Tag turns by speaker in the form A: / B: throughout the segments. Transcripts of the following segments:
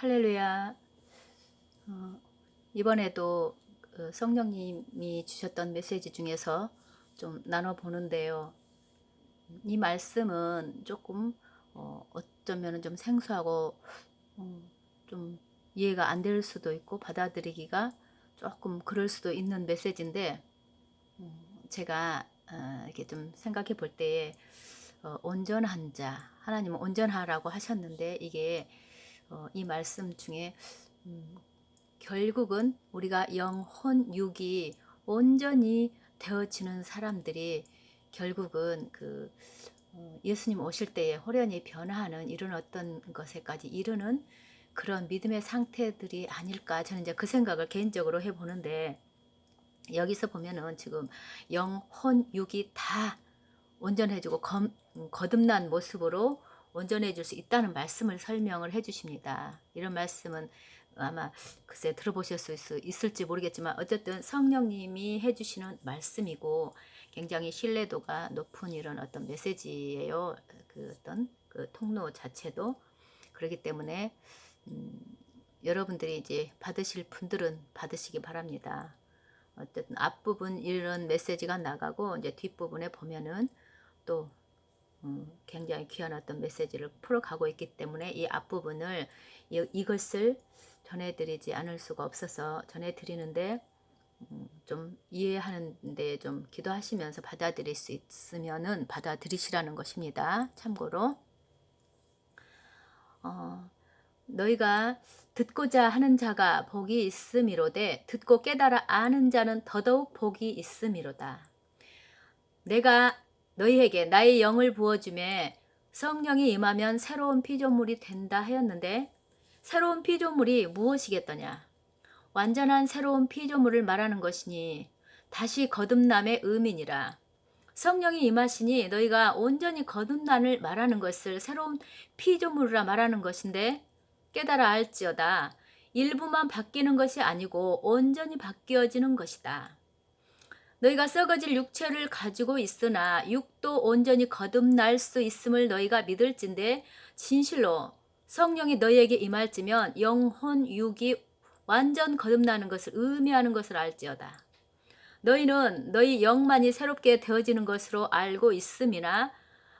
A: 할렐루야. 어, 이번에도 그 성령님이 주셨던 메시지 중에서 좀 나눠 보는데요. 이 말씀은 조금 어, 어쩌면 좀 생소하고 어, 좀 이해가 안 될 수도 있고 받아들이기가 조금 그럴 수도 있는 메시지인데 음, 제가 어, 이렇게 좀 생각해 볼 때에 어, 온전한 자 하나님은 온전하라고 하셨는데 이게 어, 이 말씀 중에 음, 결국은 우리가 영혼 육이 온전히 되어지는 사람들이 결국은 그 어, 예수님 오실 때에 호련히 변화하는 이런 어떤 것에까지 이르는 그런 믿음의 상태들이 아닐까 저는 이제 그 생각을 개인적으로 해보는데 여기서 보면은 지금 영혼 육이 다 온전해지고 검, 음, 거듭난 모습으로 온전해질 수 있다는 말씀을 설명을 해 주십니다. 이런 말씀은 아마 글쎄 들어보셨을 수 있을지 모르겠지만 어쨌든 성령님이 해주시는 말씀이고 굉장히 신뢰도가 높은 이런 어떤 메시지예요. 그 어떤 그 통로 자체도 그렇기 때문에 음, 여러분들이 이제 받으실 분들은 받으시기 바랍니다. 어쨌든 앞부분 이런 메시지가 나가고 이제 뒷부분에 보면은 또 음, 굉장히 귀한 어떤 메시지를 풀어가고 있기 때문에 이 앞부분을 이, 이것을 전해드리지 않을 수가 없어서 전해드리는데 음, 좀 이해하는데 좀 기도하시면서 받아들일 수 있으면은 받아들이시라는 것입니다. 참고로 어, 너희가 듣고자 하는 자가 복이 있음이로되 듣고 깨달아 아는 자는 더더욱 복이 있음이로다. 내가 너희에게 나의 영을 부어주매 성령이 임하면 새로운 피조물이 된다 하였는데 새로운 피조물이 무엇이겠더냐? 완전한 새로운 피조물을 말하는 것이니 다시 거듭남의 의미니라. 성령이 임하시니 너희가 온전히 거듭남을 말하는 것을 새로운 피조물이라 말하는 것인데 깨달아 알지어다. 일부만 바뀌는 것이 아니고 온전히 바뀌어지는 것이다. 너희가 썩어질 육체를 가지고 있으나 육도 온전히 거듭날 수 있음을 너희가 믿을진데 진실로 성령이 너희에게 임할지면 영혼 육이 완전 거듭나는 것을 의미하는 것을 알지어다. 너희는 너희 영만이 새롭게 되어지는 것으로 알고 있음이나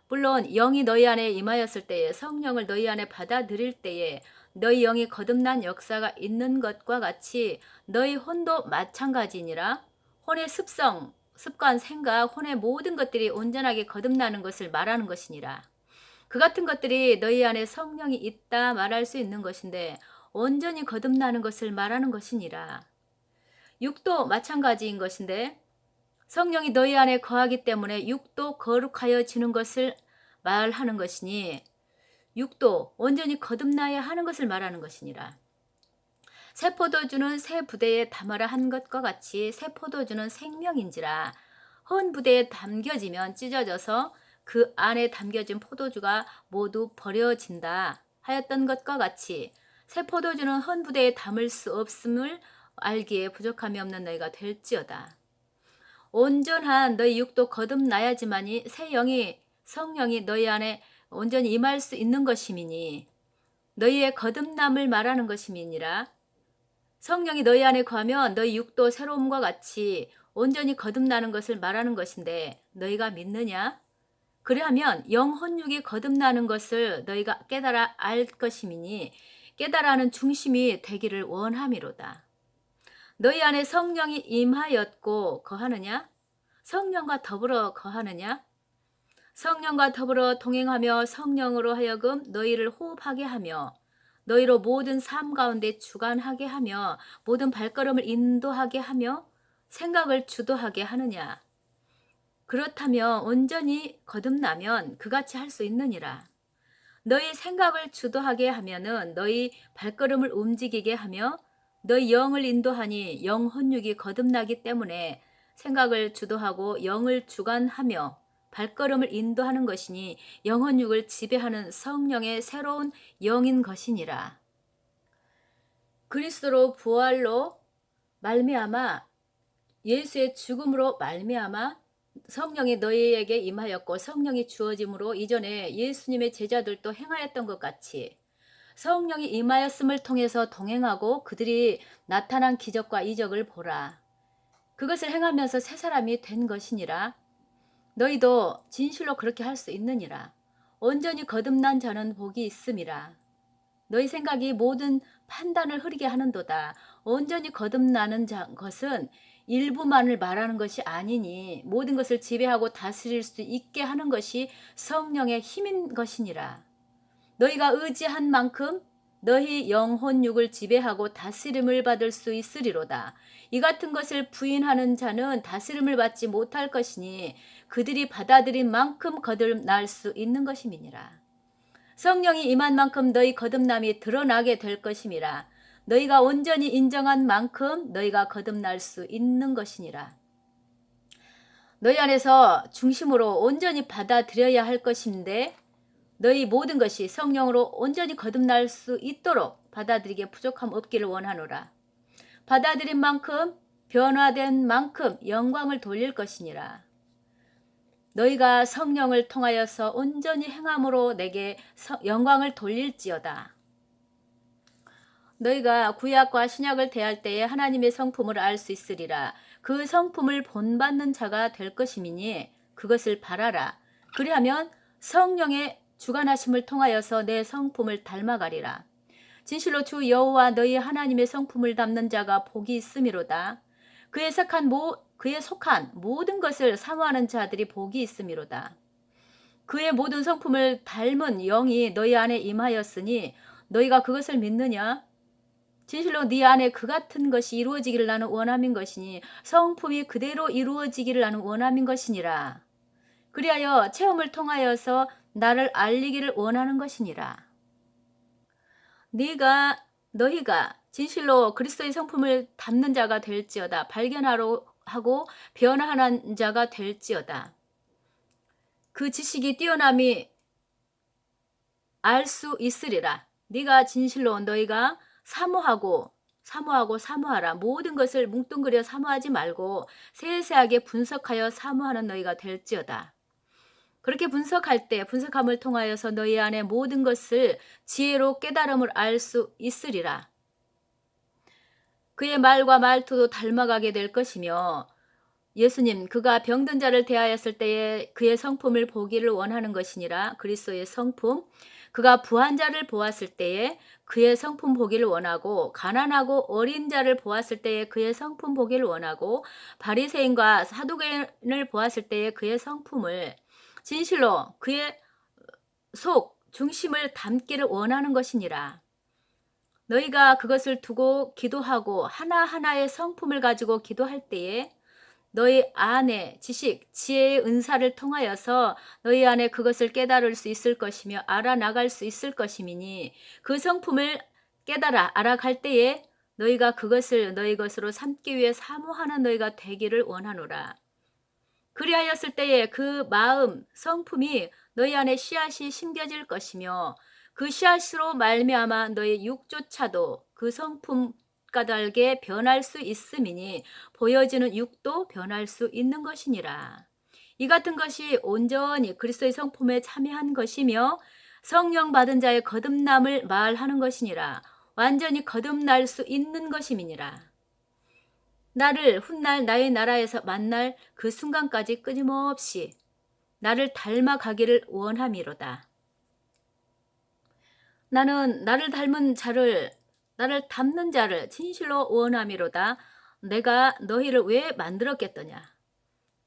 A: 물론 영이 너희 안에 임하였을 때에 성령을 너희 안에 받아들일 때에 너희 영이 거듭난 역사가 있는 것과 같이 너희 혼도 마찬가지니라 혼의 습성, 습관, 생각, 혼의 모든 것들이 온전하게 거듭나는 것을 말하는 것이니라. 그 같은 것들이 너희 안에 성령이 있다 말할 수 있는 것인데 온전히 거듭나는 것을 말하는 것이니라. 육도 마찬가지인 것인데 성령이 너희 안에 거하기 때문에 육도 거룩하여 지는 것을 말하는 것이니 육도 온전히 거듭나야 하는 것을 말하는 것이니라. 새 포도주는 새 부대에 담아라 한 것과 같이 새 포도주는 생명인지라 헌 부대에 담겨지면 찢어져서 그 안에 담겨진 포도주가 모두 버려진다 하였던 것과 같이 새 포도주는 헌 부대에 담을 수 없음을 알기에 부족함이 없는 너희가 될지어다. 온전한 너희 육도 거듭나야지만이 새 영이 성령이 너희 안에 온전히 임할 수 있는 것임이니 너희의 거듭남을 말하는 것임이니라 성령이 너희 안에 거하면 너희 육도 새로움과 같이 온전히 거듭나는 것을 말하는 것인데 너희가 믿느냐? 그리하면 영혼육이 거듭나는 것을 너희가 깨달아 알 것임이니 깨달아는 중심이 되기를 원함이로다. 너희 안에 성령이 임하였고 거하느냐? 성령과 더불어 거하느냐? 성령과 더불어 동행하며 성령으로 하여금 너희를 호흡하게 하며 너희로 모든 삶 가운데 주관하게 하며 모든 발걸음을 인도하게 하며 생각을 주도하게 하느냐. 그렇다면 온전히 거듭나면 그같이 할 수 있느니라. 너희 생각을 주도하게 하면은 너희 발걸음을 움직이게 하며 너희 영을 인도하니 영혼육이 거듭나기 때문에 생각을 주도하고 영을 주관하며 발걸음을 인도하는 것이니 영혼육을 지배하는 성령의 새로운 영인 것이니라. 그리스도로 부활로 말미암아 예수의 죽음으로 말미암아 성령이 너희에게 임하였고 성령이 주어짐으로 이전에 예수님의 제자들도 행하였던 것 같이 성령이 임하였음을 통해서 동행하고 그들이 나타난 기적과 이적을 보라. 그것을 행하면서 새 사람이 된 것이니라. 너희도 진실로 그렇게 할 수 있느니라. 온전히 거듭난 자는 복이 있음이라. 너희 생각이 모든 판단을 흐리게 하는도다. 온전히 거듭나는 자, 것은 일부만을 말하는 것이 아니니 모든 것을 지배하고 다스릴 수 있게 하는 것이 성령의 힘인 것이니라. 너희가 의지한 만큼 너희 영혼 육을 지배하고 다스림을 받을 수 있으리로다. 이 같은 것을 부인하는 자는 다스림을 받지 못할 것이니 그들이 받아들인 만큼 거듭날 수 있는 것임이니라. 성령이 임한 만큼 너희 거듭남이 드러나게 될 것임이라. 너희가 온전히 인정한 만큼 너희가 거듭날 수 있는 것이니라. 너희 안에서 중심으로 온전히 받아들여야 할 것인데 너희 모든 것이 성령으로 온전히 거듭날 수 있도록 받아들이기에 부족함 없기를 원하노라. 받아들인 만큼 변화된 만큼 영광을 돌릴 것이니라. 너희가 성령을 통하여서 온전히 행함으로 내게 영광을 돌릴지어다. 너희가 구약과 신약을 대할 때에 하나님의 성품을 알 수 있으리라. 그 성품을 본받는 자가 될 것이미니 그것을 바라라. 그리하면 성령의 주관하심을 통하여서 내 성품을 닮아가리라. 진실로 주 여호와 너희 하나님의 성품을 담는 자가 복이 있음이로다. 그에 속한 모 그에 속한 모든 것을 사모하는 자들이 복이 있음이로다. 그의 모든 성품을 닮은 영이 너희 안에 임하였으니 너희가 그것을 믿느냐? 진실로 네 안에 그 같은 것이 이루어지기를 나는 원함인 것이니 성품이 그대로 이루어지기를 나는 원함인 것이니라. 그리하여 체험을 통하여서 나를 알리기를 원하는 것이니라. 네가 너희가 진실로 그리스도의 성품을 담는 자가 될지어다 발견하러 하고 변화하는 자가 될지어다. 그 지식이 뛰어남이 알 수 있으리라. 네가 진실로 너희가 사모하고 사모하고 사모하라. 모든 것을 뭉뚱그려 사모하지 말고 세세하게 분석하여 사모하는 너희가 될지어다. 그렇게 분석할 때 분석함을 통하여서 너희 안에 모든 것을 지혜로 깨달음을 알 수 있으리라. 그의 말과 말투도 닮아가게 될 것이며 예수님 그가 병든 자를 대하였을 때에 그의 성품을 보기를 원하는 것이니라 그리스도의 성품 그가 부한 자를 보았을 때에 그의 성품 보기를 원하고 가난하고 어린 자를 보았을 때에 그의 성품 보기를 원하고 바리새인과 사두개인을 보았을 때에 그의 성품을 진실로 그의 속 중심을 담기를 원하는 것이니라. 너희가 그것을 두고 기도하고 하나하나의 성품을 가지고 기도할 때에 너희 안에 지식, 지혜의 은사를 통하여서 너희 안에 그것을 깨달을 수 있을 것이며 알아나갈 수 있을 것이니 그 성품을 깨달아 알아갈 때에 너희가 그것을 너희 것으로 삼기 위해 사모하는 너희가 되기를 원하노라. 그리하였을 때에 그 마음, 성품이 너희 안에 씨앗이 심겨질 것이며 그 씨앗으로 말미암아 너희 육조차도 그 성품 까닭에 변할 수 있음이니 보여지는 육도 변할 수 있는 것이니라. 이 같은 것이 온전히 그리스도의 성품에 참여한 것이며 성령 받은 자의 거듭남을 말하는 것이니라. 완전히 거듭날 수 있는 것임이니라. 나를 훗날 나의 나라에서 만날 그 순간까지 끊임없이 나를 닮아가기를 원함이로다. 나는 나를 닮은 자를 나를 닮는 자를 진실로 원함이로다. 내가 너희를 왜 만들었겠더냐?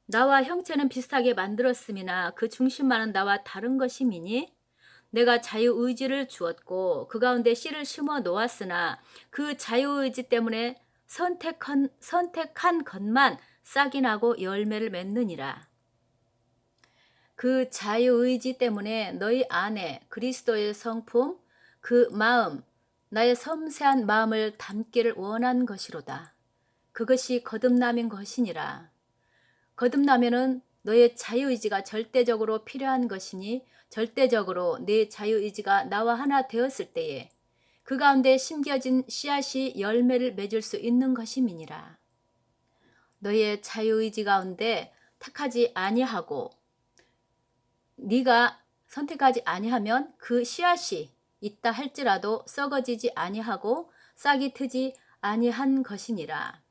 A: 나와 형체는 비슷하게 만들었음이나 그 중심만은 나와 다른 것이미니 내가 자유의지를 주었고 그 가운데 씨를 심어 놓았으나 그 자유의지 때문에 선택한, 선택한 것만 싹이 나고 열매를 맺느니라. 그 자유의지 때문에 너희 안에 그리스도의 성품, 그 마음, 나의 섬세한 마음을 담기를 원한 것이로다. 그것이 거듭남인 것이니라. 거듭나면은 너의 자유의지가 절대적으로 필요한 것이니 절대적으로 내 자유의지가 나와 하나 되었을 때에 그 가운데 심겨진 씨앗이 열매를 맺을 수 있는 것임이니라. 너의 자유의지 가운데 택하지 아니하고 네가 선택하지 아니하면 그 씨앗이 있다 할지라도 썩어지지 아니하고 싹이 트지 아니한 것이니라.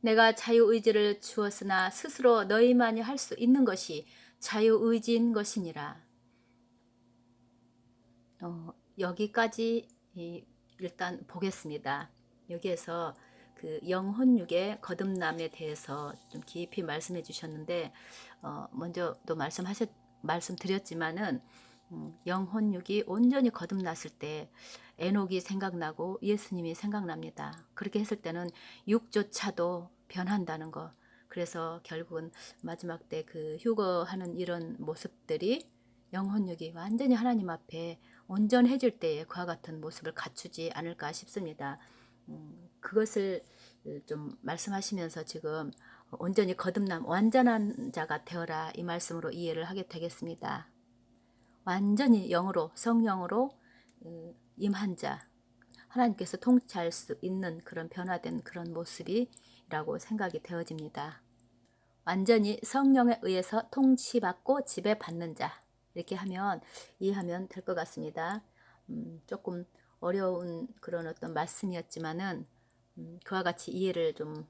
A: 내가 자유의지를 주었으나 스스로 너희만이 할 수 있는 것이 자유의지인 것이니라. 어, 여기까지 이, 일단 보겠습니다. 여기에서 그 영혼육의 거듭남에 대해서 좀 깊이 말씀해 주셨는데 어, 먼저도 말씀하셨 말씀드렸지만은 음, 영혼육이 온전히 거듭났을 때 에녹이 생각나고 예수님이 생각납니다. 그렇게 했을 때는 육조차도 변한다는 거. 그래서 결국은 마지막 때 그 휴거하는 이런 모습들이 영혼육이 완전히 하나님 앞에 온전해질 때에 그와 같은 모습을 갖추지 않을까 싶습니다. 음, 그것을 좀 말씀하시면서 지금 온전히 거듭남 완전한 자가 되어라 이 말씀으로 이해를 하게 되겠습니다. 완전히 영으로 성령으로 어, 임한 자 하나님께서 통치할 수 있는 그런 변화된 그런 모습이라고 생각이 되어집니다. 완전히 성령에 의해서 통치받고 지배받는 자 이렇게 하면 이해하면 될 것 같습니다. 음, 조금 어려운 그런 어떤 말씀이었지만은 음, 그와 같이 이해를 좀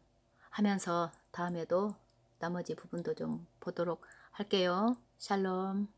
A: 하면서 다음에도 나머지 부분도 좀 보도록 할게요. 샬롬.